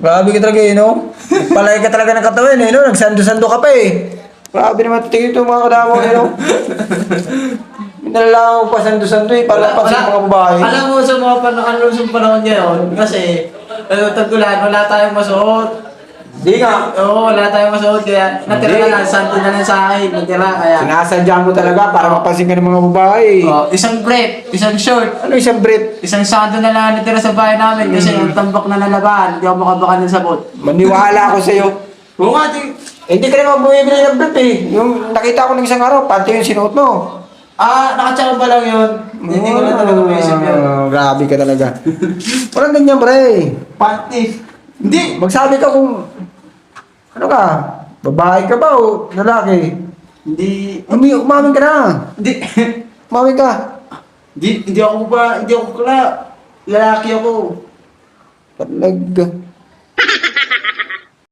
Grabe ka talaga eh, no? Palay ka talaga ng katawan eh, no? Nagsando-sando ka pa eh. Grabe naman tingin ito mga kadamo eh, no? Minalala ko pa sando-sando eh, para pansin mga babae. Alam mo sa mga panahon, sa panahon ngayon, kasi ano, tagulan, wala tayong masuot. Di nga. Oo, wala tayong masuot, kaya natira na lang, santo na lang sa akin, natira, kaya. Sinasadya mo talaga para mapansin ka ng mga babae. Oh, isang brief, isang short, Ano isang Brit? isang santo na lang natira sa bahay namin kasi Mm. ang tambak na nalabahan, hindi ako makabaka ng sabot. Maniwala ako sa'yo. Oo nga, di. Eh, Hindi ka naman bumibili ng Brit eh. Yung nakita ko ng isang araw, panty yung sinuot mo. Ah, nakatsaka pa lang yun. Hindi ko na talaga maisip yun. Ah, Grabe ka talaga. Walang ganyan, pre. Panty. Hindi. Magsabi ka kung... Ano ka? Babae ka ba o lalaki? Hindi. Umi umamin ka na. Hindi. Umamin ka. Hindi, hindi ako ba, hindi ako kala. Lalaki ako. Talaga.